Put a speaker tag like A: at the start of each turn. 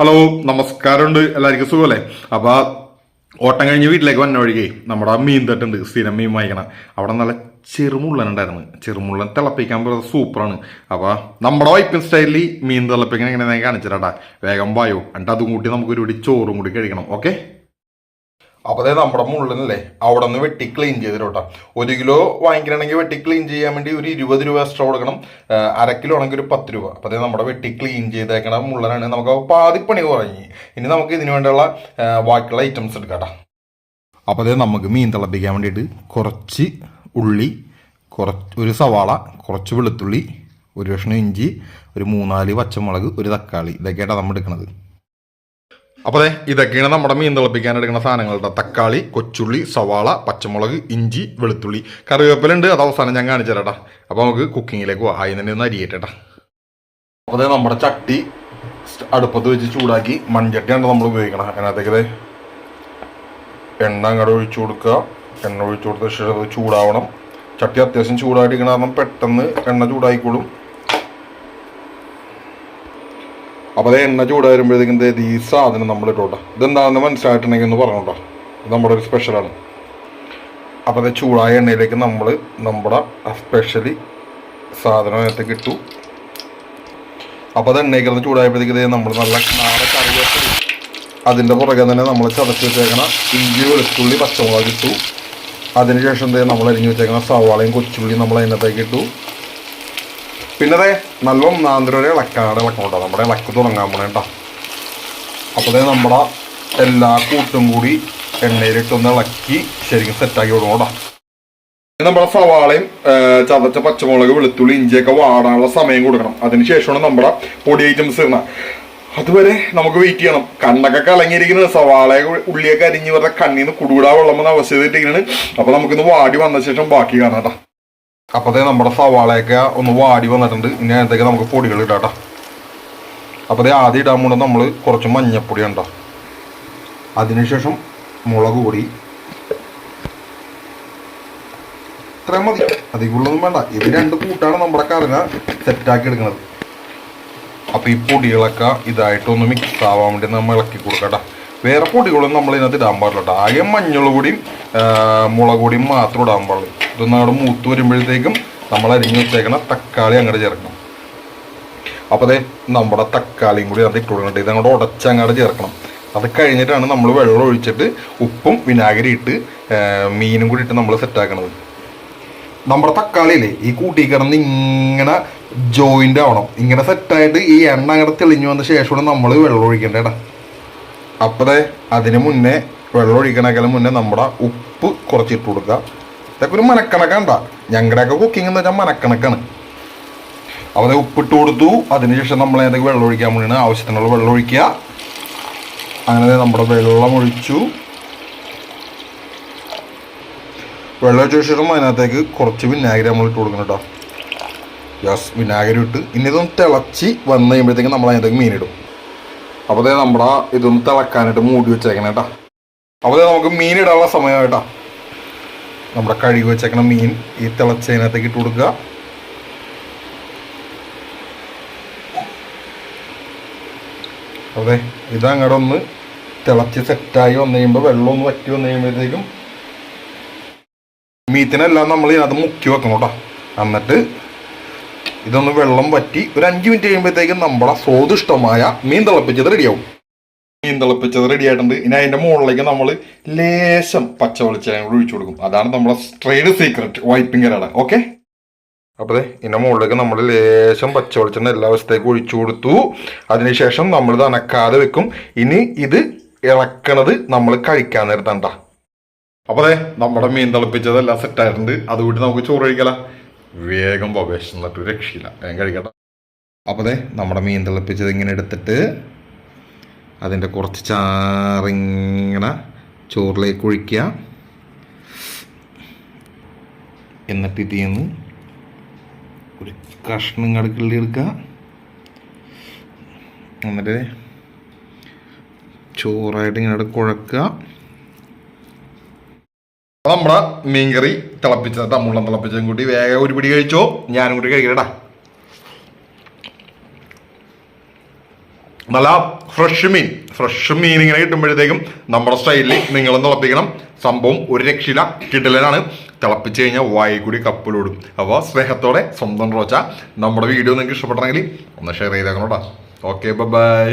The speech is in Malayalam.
A: ഹലോ നമസ്കാരമുണ്ട്. എല്ലാവർക്കും സുഖമല്ലേ? അപ്പൊ ഓട്ടം കഴിഞ്ഞ് വീട്ടിലേക്ക് വന്ന വഴികെ നമ്മുടെ മീൻ തട്ടുണ്ട്. സ്ഥിരം മീൻ വാങ്ങിക്കണം. അവിടെ നല്ല ചെറുമുള്ളൻ ഉണ്ടായിരുന്നു. ചെറുമുള്ളൻ തിളപ്പിക്കാൻ പോലെ സൂപ്പറാണ്. അപ്പൊ നമ്മുടെ വൈപ്പിൻ സ്റ്റൈലിൽ മീൻ തിളപ്പിക്കാൻ എങ്ങനെ ഞാൻ കാണിച്ചിട്ടാ വേഗം വായോ. എന്നിട്ട് അതും കൂട്ടി നമുക്ക് ഒരു ചോറും കൂടി കഴിക്കണം. ഓക്കെ? അപ്പോൾ അതായത് നമ്മുടെ മുള്ളിനല്ലേ? അവിടെ നിന്ന് വെട്ടി ക്ലീൻ ചെയ്തിട്ടോട്ടാ ഒരു കിലോ വാങ്ങിക്കണമെങ്കിൽ വെട്ടി ക്ലീൻ ചെയ്യാൻ വേണ്ടി ഒരു ഇരുപത് രൂപ എക്സ്ട്രാ കൊടുക്കണം. അര കിലോ ആണെങ്കിൽ ഒരു പത്ത് രൂപ. അപ്പോൾ അതായത് നമ്മുടെ വെട്ടി ക്ലീൻ ചെയ്തേക്കണ മുള്ളനാണ് നമുക്ക് പാതിപ്പണി കുറഞ്ഞു. ഇനി നമുക്ക് ഇതിനു വേണ്ടിയുള്ള ബാക്കിയുള്ള ഐറ്റംസ് എടുക്കാം അപ്പോൾ അതായത് നമുക്ക് മീൻ തിളപ്പിക്കാൻ വേണ്ടിയിട്ട് കുറച്ച് ഉള്ളി കുറച്ച് ഒരു സവാള കുറച്ച് വെളുത്തുള്ളി ഒരു കഷ്ണം ഇഞ്ചി ഒരു മൂന്നാൽ പച്ചമുളക് ഒരു തക്കാളി. ഇതൊക്കെയായിട്ടാണ് നമ്മൾ എടുക്കുന്നത് അപ്പോൾ അതെ ഇതൊക്കെയാണ് നമ്മുടെ മീൻ തിളപ്പിക്കാൻ എടുക്കുന്ന സാധനങ്ങളുടെ തക്കാളി കൊച്ചുള്ളി സവാള പച്ചമുളക് ഇഞ്ചി വെളുത്തുള്ളി. കറിവേപ്പിലുണ്ട്. അത് അവസാനം ഞാൻ കാണിച്ചു തരാട്ടാ അപ്പോൾ നമുക്ക് കുക്കിങ്ങിലേക്ക് പോവാം. ആയി തന്നെ ഒന്ന് അരിയേറ്റാ അപ്പോൾ അതെ നമ്മുടെ ചട്ടി അടുപ്പത്ത് വെച്ച് ചൂടാക്കി മൺചട്ടിയാണ് നമ്മൾ ഉപയോഗിക്കണം. അതിനകത്തേക്ക് എണ്ണ അങ്ങോട്ട് ഒഴിച്ചു കൊടുക്കുക. എണ്ണ ഒഴിച്ചു കൊടുത്ത ശേഷം അത് ചൂടാവണം. ചട്ടി അത്യാവശ്യം ചൂടായിട്ടിരിക്കണം കാരണം പെട്ടെന്ന് എണ്ണ ചൂടായിക്കോളും. അപ്പോൾ അതേ എണ്ണ ചൂട് വരുമ്പോഴത്തേക്കും ഈ സാധനം നമ്മൾ ഇട്ടോട്ടെ. ഇതെന്താണെന്ന് മനസ്സിലായിട്ടുണ്ടെങ്കിൽ ഒന്ന് പറഞ്ഞോട്ടോ ഇത് നമ്മുടെ ഒരു സ്പെഷ്യലാണ് അപ്പോൾ അത് ചൂടായ എണ്ണയിലേക്ക് നമ്മൾ നമ്മുടെ സ്പെഷ്യലി സാധനം അതിനകത്തേക്ക് ഇട്ടു. അപ്പോൾ അത് എണ്ണയിൽ കിടന്ന് ചൂടായപ്പോഴത്തേക്ക് നമ്മൾ നല്ല നാളെ കറി വെച്ചു അതിന്റെ പുറകെ തന്നെ നമ്മൾ ചതച്ച് വെച്ചേക്കണ ഇഞ്ചി വെളുത്തുള്ളി പച്ചമുളക് ഇട്ടു. അതിനുശേഷം നമ്മൾ അരിഞ്ഞു വെച്ചേക്കണ സവാളയും കൊച്ചുള്ളിയും നമ്മൾ അതിനകത്തേക്ക് ഇട്ടു. പിന്നെ ദേ നല്ല ഒന്നാന്തരം ഇളക്കാട് ഇളക്കം കേട്ടോ നമ്മുടെ ഇളക്ക് തുടങ്ങാൻ പോണേ കേട്ടോ അപ്പോൾ ദേ നമ്മുടെ എല്ലാ കൂട്ടും കൂടി എണ്ണയിലിട്ടൊന്ന് ഇളക്കി ശരിക്കും സെറ്റാക്കി വിടും കേട്ടോ നമ്മുടെ സവാളയും ചതച്ച പച്ചമുളക് വെളുത്തുള്ളി ഇഞ്ചിയൊക്കെ വാടാനുള്ള സമയം കൊടുക്കണം. അതിനുശേഷമാണ് നമ്മുടെ പൊടി ഐറ്റംസ് ഇടുന്നത്. അതുവരെ നമുക്ക് വെയിറ്റ് ചെയ്യണം. കണ്ണൊക്കെ കലങ്ങിയിരിക്കുന്നത് സവാള ഉള്ളിയൊക്കെ അരിഞ്ഞ് വരുന്ന കണ്ണിൽ നിന്ന് കുടുകൂടാ വെള്ളം വന്ന അവസ്ഥയിട്ടിരിക്കുന്നത് അപ്പൊ നമുക്കിന്ന് വാടി വന്ന ശേഷം ബാക്കി കാണാം കേട്ടോ അപ്പത്തേ നമ്മുടെ സവാളയൊക്കെ ഒന്ന് വാടി വന്നിട്ടുണ്ട്. ഇനി അതിനകത്തേക്ക് നമുക്ക് പൊടികൾ ഇടാം കേട്ടോ അപ്പതേ ആദ്യം ഇടാൻ കൊണ്ട് നമ്മൾ കുറച്ച് മഞ്ഞപ്പൊടി ഉണ്ടോ അതിനുശേഷം മുളക് പൊടി. ഇത്രയും മതി. അധികമുള്ളൊന്നും വേണ്ട. ഇത് രണ്ട് കൂട്ടാണ് നമ്മുടെ കറിന സെറ്റാക്കി എടുക്കുന്നത്. അപ്പോൾ ഈ പൊടികളൊക്കെ ഇതായിട്ടൊന്ന് മിക്സ് ആവാൻ വേണ്ടി നമ്മൾ ഇളക്കി കൊടുക്കട്ടെ വേറെ പൊടികളൊന്നും നമ്മൾ ഇതിനകത്ത് ഇടാൻ പാടില്ല ആകെ മഞ്ഞൾ പൊടിയും മുളക് പൊടിയും മാത്രം ഇടാൻ പാടുള്ളൂ. ഇതൊന്ന് മൂത്ത് വരുമ്പോഴത്തേക്കും നമ്മൾ അരിഞ്ഞ് വെച്ചേക്കണ തക്കാളി അങ്ങോട്ട് ചേർക്കണം. അപ്പോൾ അതെ നമ്മുടെ തക്കാളിയും കൂടി അത് ഇട്ട് കൊടുക്കണ്ട ഇത് അങ്ങോട്ട് ഉടച്ചങ്ങോട്ട് ചേർക്കണം. അത് കഴിഞ്ഞിട്ടാണ് നമ്മൾ വെള്ളം ഒഴിച്ചിട്ട് ഉപ്പും വിനാഗിരി ഇട്ട് മീനും കൂടി ഇട്ട് നമ്മൾ സെറ്റാക്കണത് നമ്മുടെ തക്കാളിയില്ലേ ഈ കൂട്ടി കിടന്ന് ഇങ്ങനെ ജോയിന്റ് ആവണം. ഇങ്ങനെ സെറ്റായിട്ട് ഈ എണ്ണ അങ്ങനെ തെളിഞ്ഞു വന്ന ശേഷമാണ് നമ്മൾ വെള്ളം ഒഴിക്കേണ്ടേടാ അപ്പോഴേ അതിന് മുന്നേ വെള്ളം ഒഴിക്കണേക്കാളും മുന്നേ നമ്മുടെ ഉപ്പ് കുറച്ചിട്ട് കൊടുക്കുക. ഇതൊക്കെ ഒരു മനക്കണക്കണ്ട. ഞങ്ങളുടെയൊക്കെ കുക്കിംഗ് എന്ന് വെച്ചാൽ മനക്കണക്കാണ്. അപ്പോൾ ഉപ്പിട്ട് കൊടുത്തു അതിനുശേഷം നമ്മൾ ഏതൊക്കെ വെള്ളം ഒഴിക്കാൻ വേണ്ടിയാണ് ആവശ്യത്തിനുള്ള വെള്ളം ഒഴിക്കുക. അങ്ങനെ നമ്മുടെ വെള്ളം ഒഴിച്ചു. വെള്ളം ഒഴിച്ച ശേഷം അതിനകത്തേക്ക് കുറച്ച് വിനാഗിരി നമ്മൾ ഇട്ട് കൊടുക്കണം കേട്ടോ. ഗ്യാസ് വിനാഗിരി ഇട്ട്. ഇനി ഇതൊന്ന് തിളച്ച് വന്നു കഴിയുമ്പോഴത്തേക്കും നമ്മൾ അതിനകത്തേക്ക് മീനിടും അപ്പോൾ നമ്മുടെ ഇതൊന്ന് തിളക്കാനായിട്ട് മൂടി വെച്ചേക്കണം കേട്ടോ. അപ്പോൾ നമുക്ക് മീനിടാനുള്ള സമയം കേട്ടോ നമ്മുടെ കഴുകി വെച്ചേക്കണ മീൻ ഈ തിളച്ചതിനകത്തേക്ക് ഇട്ട് കൊടുക്കുക. അതെ ഇതങ്ങടെ ഒന്ന് തിളച്ച് സെറ്റായി വന്നു കഴിയുമ്പോൾ വെള്ളം ഒന്ന് വറ്റി വന്നു കഴിയുമ്പോഴത്തേക്കും മീത്തിനെല്ലാം നമ്മൾ ഇതിനകത്ത് മുക്കി വെക്കണം കേട്ടോ. എന്നിട്ട് ഇതൊന്ന് വെള്ളം വറ്റി ഒരു അഞ്ച് മിനിറ്റ് കഴിയുമ്പോഴത്തേക്കും നമ്മുടെ സ്വാദിഷ്ടമായ മീൻ തിളപ്പിച്ചത് റെഡിയാവും തിളപ്പിച്ചത് റെഡി ആയിട്ടുണ്ട്. ഇനി അതിന്റെ മുകളിലേക്ക് നമ്മൾ ലേശം പച്ച വെളിച്ചെണ്ണ കൂടി ഒഴിച്ചു കൊടുക്കും. അതാണ് നമ്മുടെ ട്രേഡ് സീക്രട്ട് വൈപ്പിംഗ് കരട. ഓക്കെ അപ്പോൾ ദേ ഇതിന്റെ മുകളിലേക്ക് നമ്മൾ ലേശം പച്ച വെളിച്ചെണ്ണ എല്ലാ വശത്തേക്കും ഒഴിച്ചു കൊടുത്തു. അതിനുശേഷം നമ്മൾ ഇത് അനക്കാതെ വെക്കും. ഇനി ഇത് ഇളക്കണത് നമ്മൾ കഴിക്കാൻ നേരത്തണ്ട അപ്പോൾ അതെ നമ്മുടെ മീൻ തിളപ്പിച്ചതെല്ലാം സെറ്റ് ആയിട്ടുണ്ട്. അതുകൂടി നമുക്ക് ചോറ് കഴിക്കല. വേഗം പോകേഷ് എന്നിട്ട് രക്ഷയില്ല. വേഗം കഴിക്കട്ടെ. അപ്പോൾ നമ്മുടെ മീൻ തിളപ്പിച്ചത് ഇങ്ങനെ എടുത്തിട്ട് അതിന്റെ കുറച്ച് ചാറിങ്ങനെ ചോറിലേക്ക് ഒഴിക്കുക. എന്നിട്ട് ഇതിൽ നിന്ന് ഒരു കഷ്ണം കട എടുക്കുക. എന്നിട്ട് ചോറായിട്ട് ഇങ്ങനെ കുഴക്കുക. നമ്മുടെ മീൻകറി തിളപ്പിച്ചത്. തമ്മുള്ളം തിളപ്പിച്ചതും കൂടി വേഗം ഒരു പിടി കഴിച്ചോ. ഞാനും കൂടി കഴിക്കട്ടാ നല്ല ഫ്രഷ് മീൻ. ഫ്രഷ് മീൻ ഇങ്ങനെ കിട്ടുമ്പോഴത്തേക്കും നമ്മുടെ സ്റ്റൈലിൽ നിങ്ങൾ തിളപ്പിക്കണം സംഭവം ഒരു രക്ഷയില്ല. കിടലനാണ്. തിളപ്പിച്ച് കഴിഞ്ഞാൽ വായി കൂടി കപ്പിലോടും അപ്പോൾ സ്നേഹത്തോടെ സ്വന്തം റോച്ച നമ്മുടെ വീഡിയോ നിങ്ങൾക്ക് ഇഷ്ടപ്പെട്ടെങ്കിൽ ഒന്ന് ഷെയർ ചെയ്തേക്കണോട്ടാ ഓക്കെ ബൈ